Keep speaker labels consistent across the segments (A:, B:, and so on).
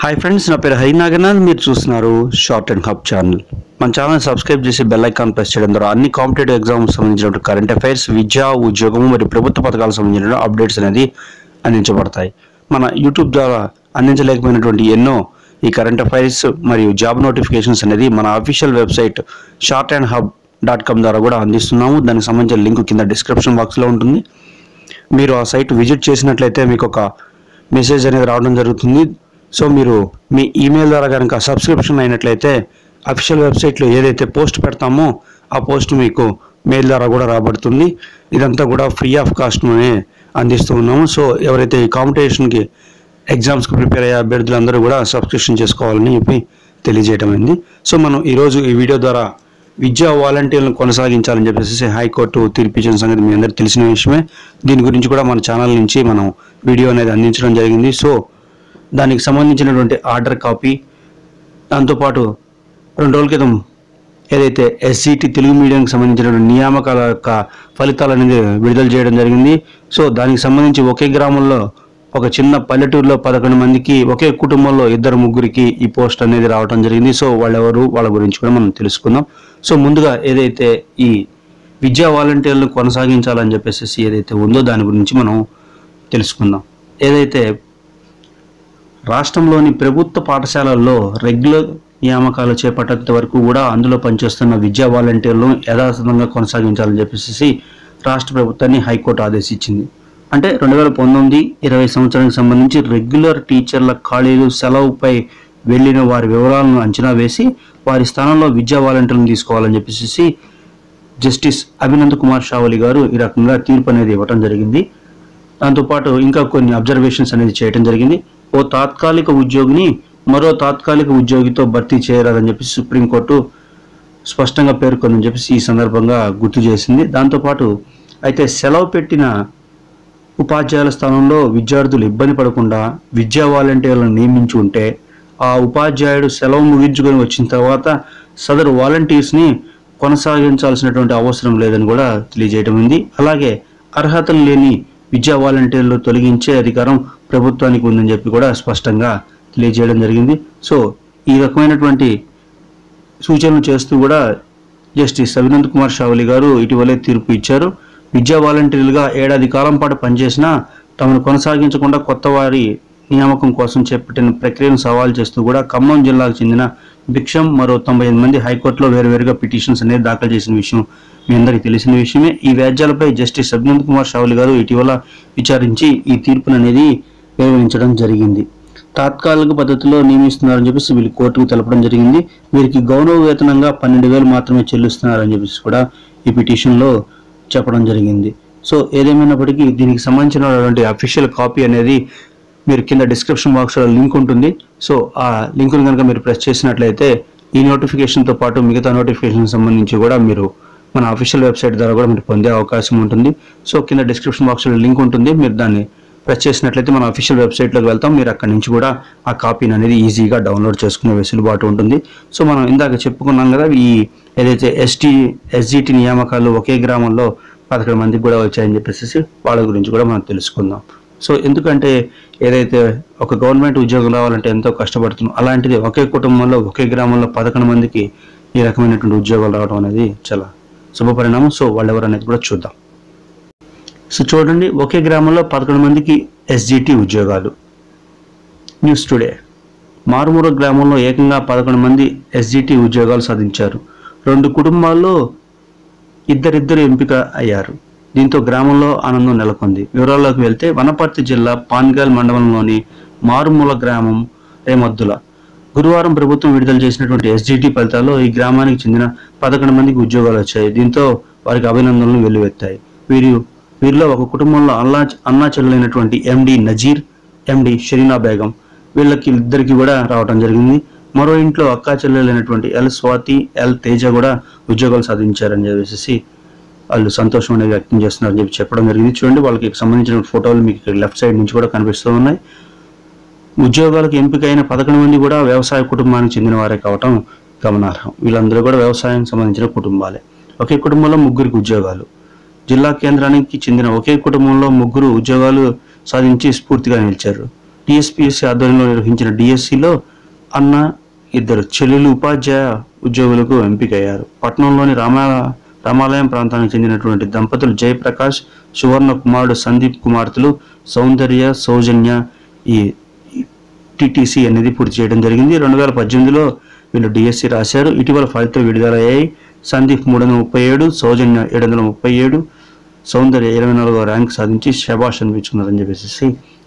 A: Hi friends నా పేరు హరినాగనాథ్ మీరు చూస్తున్నారు షార్ట్ అండ్ హబ్ ఛానల్ మన ఛానల్ సబ్స్క్రైబ్ చేసి బెల్ ఐకాన్ ప్రెస్ చేయడం ద్వారా అన్ని కాంపిటేటివ్ ఎగ్జామ్స్ సంబంధించిన కరెంట్ అఫైర్స్ విద్య ఉద్యోగం మరియు ప్రభుత్వ పథకాలకు సంబంధించిన అప్డేట్స్ అనేది అందించబడతాయి. మన యూట్యూబ్ ద్వారా అందించలేకపోయినటువంటి ఎన్నో ఈ కరెంట్ అఫైర్స్ మరియు జాబ్ నోటిఫికేషన్స్ అనేది మన official website short and hub dot com ద్వారా కూడా అందిస్తున్నాము. దానికి సంబంధించిన లింక్ కింద డిస్క్రిప్షన్ బాక్స్లో ఉంటుంది. మీరు ఆ సైట్ విజిట్ చేసినట్లయితే మీకు ఒక మెసేజ్ అనేది రావడం జరుగుతుంది. సో మీరు మీ ఈమెయిల్ ద్వారా కనుక సబ్స్క్రిప్షన్ అయినట్లయితే అఫీషియల్ వెబ్సైట్లో ఏదైతే పోస్ట్ పెడతామో ఆ పోస్ట్ మీకు మెయిల్ ద్వారా కూడా రాబడుతుంది. ఇదంతా కూడా ఫ్రీ ఆఫ్ కాస్ట్లోనే అందిస్తూ ఉన్నాము. సో ఎవరైతే ఈ కాంపిటీషన్కి ఎగ్జామ్స్కి ప్రిపేర్ అయ్యే అభ్యర్థులందరూ కూడా సబ్స్క్రిప్షన్ చేసుకోవాలని చెప్పి తెలియజేయటమైంది. అయింది సో మనం ఈరోజు ఈ వీడియో ద్వారా విద్యా వాలంటీర్లను కొనసాగించాలని చెప్పేసి హైకోర్టు తీర్పు ఇచ్చిన సంగతి మీ అందరికీ తెలిసిన విషయమే. దీని గురించి కూడా మన ఛానల్ నుంచి మనం వీడియో అనేది అందించడం జరిగింది. సో దానికి సంబంధించినటువంటి ఆర్డర్ కాపీ. దాంతోపాటు రెండు రోజుల క్రితం ఏదైతే ఎస్సీటీ తెలుగు మీడియంకి సంబంధించినటువంటి నియామకాల యొక్క ఫలితాలు అనేది విడుదల చేయడం జరిగింది. సో దానికి సంబంధించి ఒకే గ్రామంలో ఒక చిన్న పల్లెటూరులో పదకొండు మందికి ఒకే కుటుంబంలో ఇద్దరు ముగ్గురికి ఈ పోస్ట్ అనేది రావడం జరిగింది. సో వాళ్ళెవరు వాళ్ళ గురించి కూడా మనం తెలుసుకుందాం. సో ముందుగా ఏదైతే ఈ విద్యా వాలంటీర్లను కొనసాగించాలని చెప్పేసి ఏదైతే ఉందో దాని గురించి మనం తెలుసుకుందాం. ఏదైతే రాష్ట్రంలోని ప్రభుత్వ పాఠశాలల్లో రెగ్యులర్ నియామకాలు చేపట్టేంత వరకు కూడా అందులో పనిచేస్తున్న విద్యా వాలంటీర్లను యథాతథంగా కొనసాగించాలని చెప్పేసి రాష్ట్ర ప్రభుత్వాన్ని హైకోర్టు ఆదేశించింది. అంటే రెండు వేల పంతొమ్మిది ఇరవై సంవత్సరానికి సంబంధించి రెగ్యులర్ టీచర్ల ఖాళీలు సెలవుపై వెళ్ళిన వారి వివరాలను అంచనా వేసి వారి స్థానంలో విద్యా వాలంటీర్లను తీసుకోవాలని చెప్పేసి జస్టిస్ అభినంద్ కుమార్ షావలి గారు ఈ రకంగా తీర్పు అనేది ఇవ్వటం జరిగింది. దాంతోపాటు ఇంకా కొన్ని అబ్జర్వేషన్స్ అనేది చేయడం జరిగింది. ఓ తాత్కాలిక ఉద్యోగిని మరో తాత్కాలిక ఉద్యోగితో భర్తీ చేయరాదని చెప్పి సుప్రీంకోర్టు స్పష్టంగా పేర్కొందని చెప్పేసి ఈ సందర్భంగా గుర్తు చేసింది. దాంతోపాటు అయితే సెలవు పెట్టిన ఉపాధ్యాయుల స్థానంలో విద్యార్థులు ఇబ్బంది పడకుండా విద్యా వాలంటీర్లను నియమించి ఉంటే ఆ ఉపాధ్యాయుడు సెలవు ముగించుకొని వచ్చిన తర్వాత సదరు వాలంటీర్స్ని కొనసాగించాల్సినటువంటి అవసరం లేదని కూడా తెలియజేయడం ఉంది. అలాగే అర్హతలు లేని విద్యా వాలంటీర్లు తొలగించే అధికారం ప్రభుత్వానికి ఉందని చెప్పి కూడా స్పష్టంగా తెలియజేయడం జరిగింది. సో ఈ రకమైనటువంటి సూచనలు చేస్తూ కూడా జస్టిస్ అభినంద్ కుమార్ షావలి గారు ఇటీవలే తీర్పు ఇచ్చారు. విద్యా వాలంటీర్లుగా ఏడాది కాలం పాటు పనిచేసినా తమను కొనసాగించకుండా కొత్త వారి నియామకం కోసం చేపట్టిన ప్రక్రియను సవాల్ చేస్తూ కూడా ఖమ్మం జిల్లాకు చెందిన భిక్షం మరో తొంభై ఎనిమిది మంది హైకోర్టులో వేరువేరుగా పిటిషన్స్ అనేది దాఖలు చేసిన విషయం మీ అందరికీ తెలిసిన విషయమే. ఈ వ్యాజ్యాలపై జస్టిస్ అభినంద్ కుమార్ షావలి గారు ఇటీవల విచారించి ఈ తీర్పును అనేది నిర్వహించడం జరిగింది. తాత్కాలిక పద్ధతిలో నియమిస్తున్నారని చెప్పేసి వీళ్ళు కోర్టుకు తెలపడం జరిగింది. వీరికి గౌరవ వేతనంగా పన్నెండు వేలు మాత్రమే చెల్లిస్తున్నారని చెప్పేసి కూడా ఈ పిటిషన్లో చెప్పడం జరిగింది. సో ఏదేమైనప్పటికీ దీనికి సంబంధించినటువంటి అఫీషియల్ కాపీ అనేది మీరు కింద డిస్క్రిప్షన్ బాక్స్లో లింక్ ఉంటుంది. సో ఆ లింక్ను కనుక మీరు ప్రెస్ చేసినట్లయితే ఈ నోటిఫికేషన్తో పాటు మిగతా నోటిఫికేషన్ సంబంధించి కూడా మీరు మన అఫీషియల్ వెబ్సైట్ ద్వారా కూడా మీరు పొందే అవకాశం ఉంటుంది. సో కింద డిస్క్రిప్షన్ బాక్స్లో లింక్ ఉంటుంది. మీరు దాన్ని ప్రెస్ చేసినట్లయితే మన అఫీషియల్ వెబ్సైట్లోకి వెళ్తాం. మీరు అక్కడి నుంచి కూడా ఆ కాపీని అనేది ఈజీగా డౌన్లోడ్ చేసుకునే వెసులుబాటు ఉంటుంది. సో మనం ఇందాక చెప్పుకున్నాం కదా ఈ ఏదైతే ఎస్టీ ఎస్జిటి నియామకాలు ఒకే గ్రామంలో పదకొండు మందికి కూడా వచ్చాయని చెప్పేసి వాళ్ళ గురించి కూడా మనం తెలుసుకుందాం. సో ఎందుకంటే ఏదైతే ఒక గవర్నమెంట్ ఉద్యోగం రావాలంటే ఎంతో కష్టపడుతున్నాం. అలాంటిది ఒకే కుటుంబంలో ఒకే గ్రామంలో పదకొండు మందికి ఈ రకమైనటువంటి ఉద్యోగాలు రావడం అనేది చాలా శుభపరిణామం. సో వాళ్ళు ఎవరు అనేది కూడా చూద్దాం. సో చూడండి ఒకే గ్రామంలో పదకొండు మందికి ఎస్జిటి ఉద్యోగాలు. News today. మారుమూల గ్రామంలో ఏకంగా పదకొండు మంది ఎస్జిటి ఉద్యోగాలు సాధించారు. రెండు కుటుంబాల్లో ఇద్దరిద్దరు ఎంపిక అయ్యారు. దీంతో గ్రామంలో ఆనందం నెలకొంది. వివరాల్లోకి వెళ్తే వనపర్తి జిల్లా పాన్గాల్ మండలంలోని మారుమూల గ్రామం రేమద్దుల. గురువారం ప్రభుత్వం విడుదల చేసినటువంటి ఎస్జిటి ఫలితాల్లో ఈ గ్రామానికి చెందిన పదకొండు మందికి ఉద్యోగాలు వచ్చాయి. దీంతో వారికి అభినందనలు వెల్లువెత్తాయి. వీరు వీరిలో ఒక కుటుంబంలో అల్లా అన్నా చెల్లెలైనటువంటి ఎండి నజీర్ ఎండి షరీనా బేగం. వీళ్ళకి ఇద్దరికి కూడా రావడం జరిగింది. మరో ఇంట్లో అక్కా చెల్లెలైనటువంటి ఎల్ స్వాతి ఎల్ తేజ కూడా ఉద్యోగాలు సాధించారని చెప్పేసి వాళ్ళు సంతోషం అనేది వ్యక్తం చేస్తున్నారని చెప్పి చెప్పడం జరిగింది. చూడండి వాళ్ళకి సంబంధించిన ఫోటోలు మీకు ఇక్కడ లెఫ్ట్ సైడ్ నుంచి కూడా కనిపిస్తూ ఉన్నాయి. ఉద్యోగాలకు ఎంపికైన పదకొండు మంది కూడా వ్యవసాయ కుటుంబానికి చెందిన వారే కావటం గమనార్హం. వీళ్ళందరూ కూడా వ్యవసాయం సంబంధించిన కుటుంబాలే. ఒకే కుటుంబంలో ముగ్గురికి ఉద్యోగాలు. జిల్లా కేంద్రానికి చెందిన ఒకే కుటుంబంలో ముగ్గురు ఉద్యోగాలు సాధించి స్ఫూర్తిగా నిలిచారు. టీఎస్పీఎస్సీ ఆధ్వర్యంలో నిర్వహించిన డిఎస్సిలో అన్న ఇద్దరు చెల్లెలు ఉపాధ్యాయ ఉద్యోగులకు ఎంపికయ్యారు. పట్టణంలోని రామా రామాలయం ప్రాంతానికి చెందినటువంటి దంపతులు జయప్రకాష్ సువర్ణ కుమారుడు సందీప్ కుమార్తెలు సౌందర్య సౌజన్య ఈ టీటీసీ అనేది పూర్తి చేయడం జరిగింది. రెండు వేల పద్దెనిమిదిలో వీళ్ళు డిఎస్సి రాశారు. ఇటీవల ఫలితం విడుదలయ్యాయి. సందీప్ మూడు వందల ముప్పై ఏడు సౌజన్య ఏడు వందల ముప్పై ఏడు సౌందర్య ఇరవై నాలుగో ర్యాంక్ సాధించి శబాష్ అనిపించుకున్నారని చెప్పేసి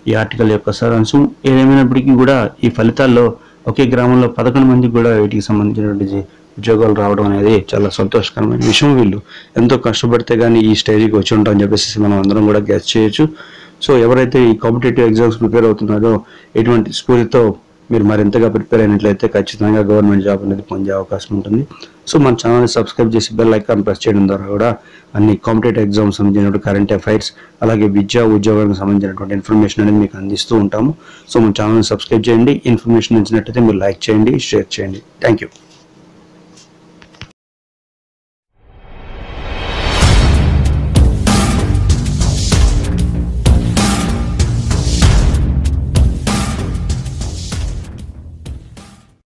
A: ఈ ఆర్టికల్ యొక్క సారాంశం. ఏదేమైనప్పటికీ కూడా ఈ ఫలితాల్లో ఒకే గ్రామంలో పదకొండు మందికి కూడా వీటికి సంబంధించినటువంటి ఉద్యోగాలు రావడం అనేది చాలా సంతోషకరమైన విషయం. వీళ్ళు ఎంతో కష్టపడితే కానీ ఈ స్టేజ్కి వచ్చి ఉంటామని చెప్పేసి మనం అందరం కూడా గ్యాస్ చేయొచ్చు. సో ఎవరైతే ఈ కాంపిటేటివ్ ఎగ్జామ్స్ ప్రిపేర్ అవుతున్నారో ఎటువంటి స్ఫూర్తితో మీరు మరింతగా ప్రిపేర్ అయినట్లయితే ఖచ్చితంగా గవర్నమెంట్ జాబ్ అనేది పొందే అవకాశం ఉంటుంది. సో మన ఛానల్ని సబ్స్క్రైబ్ చేసి బెల్ ఐకాన్ ప్రెస్ చేయడం ద్వారా కూడా అన్ని కాంపిటేటివ్ ఎగ్జామ్స్ సంబంధించినటువంటి కరెంట్ అఫైర్స్ అలాగే విద్యా ఉద్యోగాలకు సంబంధించినటువంటి ఇన్ఫర్మేషన్ అనేది మీకు అందిస్తూ ఉంటాము. సో మన ఛానల్ని సబ్స్క్రైబ్ చేయండి. ఇన్ఫర్మేషన్ నచ్చినట్లయితే మీరు లైక్ చేయండి షేర్ చేయండి. Thank you